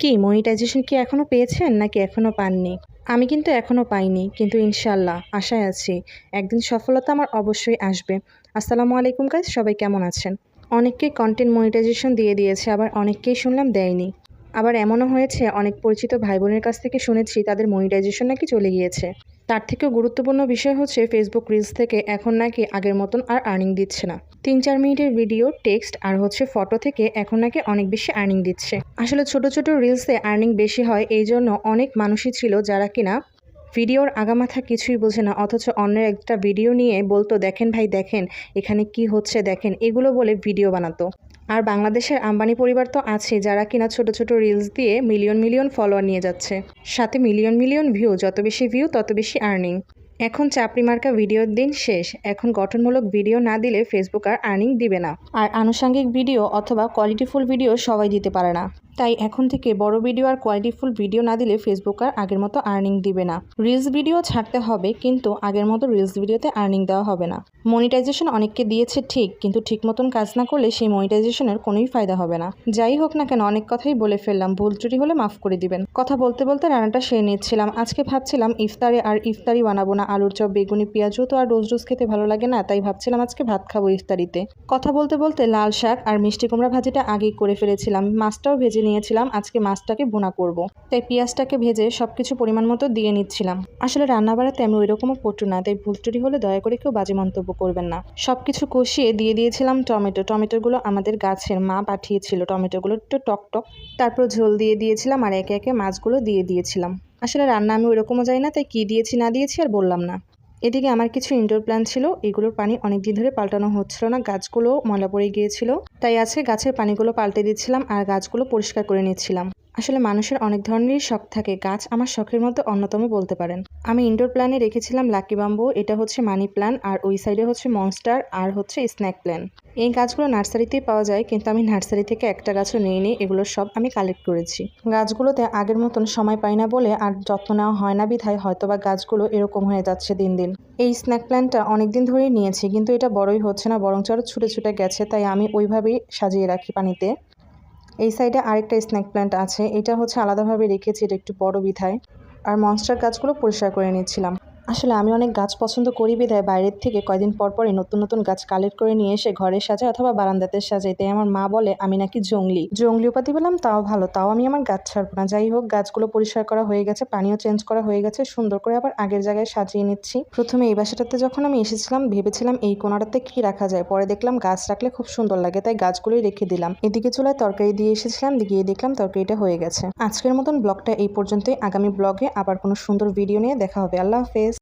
কি মনিটাইজেশন কি এখনও পেয়েছেন, নাকি এখনও পাননি? আমি কিন্তু এখনও পাইনি, কিন্তু ইনশাল্লাহ আশায় আছি। একদিন সফলতা আমার অবশ্যই আসবে। আসসালামু আলাইকুম কাজ সবাই কেমন আছেন? অনেককেই কন্টেন্ট মনিটাইজেশন দিয়ে দিয়েছে, আবার অনেককেই শুনলাম দেয়নি। আবার এমনও হয়েছে, অনেক পরিচিত ভাই বোনের কাছ থেকে শুনেছি, তাদের মনিটাইজেশন নাকি চলে গিয়েছে। তার থেকেও গুরুত্বপূর্ণ বিষয় হচ্ছে ফেসবুক রিলস থেকে এখন নাকি আগের মতন আর আর্নিং দিচ্ছে না। তিন চার মিনিটের ভিডিও টেক্সট আর হচ্ছে ফটো থেকে এখন নাকি অনেক বেশি আর্নিং দিচ্ছে। আসলে ছোট ছোট রিলসে আর্নিং বেশি হয়, এই জন্য অনেক মানুষই ছিল যারা কিনা ভিডিওর আগামাথা কিছুই বোঝে না, অথচ অন্যের একটা ভিডিও নিয়ে বলতো, দেখেন ভাই, দেখেন, এখানে কি হচ্ছে, দেখেন। এগুলো বলে ভিডিও বানাতো। আর বাংলাদেশের আম্বানি পরিবার তো আছে, যারা কিনা ছোট ছোট রিলস দিয়ে মিলিয়ন মিলিয়ন ফলোয়ার নিয়ে যাচ্ছে। সাথে মিলিয়ন মিলিয়ন ভিউ যত বেশি ভিউ তত বেশি আর্নিং এখন চাপড়ি মার্কা ভিডিওর দিন শেষ। এখন গঠনমূলক ভিডিও না দিলে ফেসবুক আর আর্নিং দিবে না। আর আনুষঙ্গিক ভিডিও অথবা কোয়ালিটিফুল ভিডিও সবাই দিতে পারে না। তাই এখন থেকে বড় ভিডিও আর কোয়ালিটিফুল ভিডিও না দিলে ফেসবুক আর আগের মতো আর্নিং দিবে না। রিলস ভিডিও ছাড়তে হবে, কিন্তু আগের মতো রিলস ভিডিওতে আর্নিং দেওয়া হবে না। মনিটাইজেশন অনেককে দিয়েছে ঠিক, কিন্তু ঠিক মতন কাজ না করলে সেই মনিটাইজেশনের কোনোই ফায়দা হবে না। যাই হোক না কেন, অনেক কথাই বলে ফেললাম, ভুল ত্রুটি হলে মাফ করে দিবেন। কথা বলতে বলতে রান্নাটা সেরে নিচ্ছিলাম। আজকে ভাবছিলাম ইফতারে আর ইফতারি বানাবো না, আলুর চপ, বেগুনি, পেঁয়াজও তো আর রোজ রোজ খেতে ভালো লাগে না, তাই ভাবছিলাম আজকে ভাত খাব ইফতারিতে। কথা বলতে বলতে লাল শাক আর মিষ্টি কুমড়া ভাজিটা আগেই করে ফেলেছিলাম। মাছটাও ভেজে নিয়েছিলাম, আজকে মাছটাকে বোনা করব। তাই পেঁয়াজটাকে ভেজে সব কিছু পরিমাণ মতো দিয়ে নিচ্ছিলাম। আসলে রান্না বাড়াতে আমি ওই রকমও পটু না, তাই ভুল ত্রুটি হলে দয়া করে কেউ বাজে মন্তব্য করবেন না। সব কিছু কষিয়ে দিয়ে দিয়েছিলাম টমেটো। টমেটোগুলো আমাদের গাছের মা পাঠিয়েছিল, টমেটোগুলো একটু টক টক। তারপর ঝোল দিয়ে দিয়েছিলাম আর একে একে মাছগুলো দিয়ে দিয়েছিলাম। আসলে রান্না আমি ওইরকমও যাই না, তাই কী দিয়েছি না দিয়েছি আর বললাম না। এদিকে আমার কিছু ইনডোর প্ল্যান্ট ছিল, এগুলোর পানি অনেক দিন ধরে পাল্টানো হচ্ছিল না গাছগুলো ময়লা পড়ে গিয়েছিল। তাই আছে গাছের পানিগুলো পাল্টে দিচ্ছিলাম আর গাছগুলো পরিষ্কার করে নিচ্ছিলাম। আসলে মানুষের অনেক ধরনেরই শখ থাকে। গাছ আমার শখের মধ্যে অন্যতম বলতে পারেন। আমি ইনডোর প্ল্যানে রেখেছিলাম লাকি বাম্বু এটা হচ্ছে মানি প্ল্যান আর ওই সাইডে হচ্ছে মনস্টার আর হচ্ছে স্ন্যাক প্ল্যান এই গাছগুলো নার্সারিতেই পাওয়া যায়, কিন্তু আমি নার্সারি থেকে একটা গাছও নিয়ে নিই এগুলো সব আমি কালেক্ট করেছি। গাছগুলোতে আগের মতন সময় পাই না বলে আর যত্ন নেওয়া হয় না বিধায় হয়তোবা গাছগুলো এরকম হয়ে যাচ্ছে দিন দিন। এই স্ন্যাক প্ল্যানটা অনেক দিন ধরেই নিয়েছি, কিন্তু এটা বড়ই হচ্ছে না বরং আরও ছুটে ছুটে গেছে, তাই আমি ওইভাবেই সাজিয়ে রাখি পানিতে। এই সাইডে আরেকটা স্ন্যাক প্ল্যান্ট আছে। এটা হচ্ছে আলাদাভাবে রেখেছি, এটা একটু বড় বিধায়। আর মনস্টার গাছগুলো পরিষ্কার করে নিচ্ছিলাম। আসলে আমি অনেক গাছ পছন্দ করি বিধায় বাইরের থেকে কয়দিন পর পরই নতুন নতুন গাছ কালেক্ট করে নিয়ে এসে ঘরে সাজাই অথবা বারান্দাতে সাজাই। তাই আমার মা বলে, আমি নাকি জঙ্গলি। জঙ্গলি উপাধি পেলাম, তাও ভালো। তাও আমি আমার গাছ ছাড়বো না। যাই হোক, গাছগুলো পরিষ্কার করা হয়ে গেছে, পানিও চেঞ্জ করা হয়ে গেছে, সুন্দর করে আবার আগের জায়গায় সাজিয়ে নিচ্ছি। প্রথমে এই বাসাটাতে যখন আমি এসেছিলাম, ভেবেছিলাম এই কোনাটাতে কি রাখা যায়। পরে দেখলাম গাছ রাখলে খুব সুন্দর লাগে, তাই গাছগুলোই রেখে দিলাম। এদিকে চুলায় তরকারি দিয়ে এসেছিলাম গিয়ে দেখলাম তরকারিটা হয়ে গেছে। আজকের মতন ব্লগটা এই পর্যন্তই। আগামী ব্লগে আবার কোনো সুন্দর ভিডিও নিয়ে দেখা হবে। আল্লাহ হাফেজ।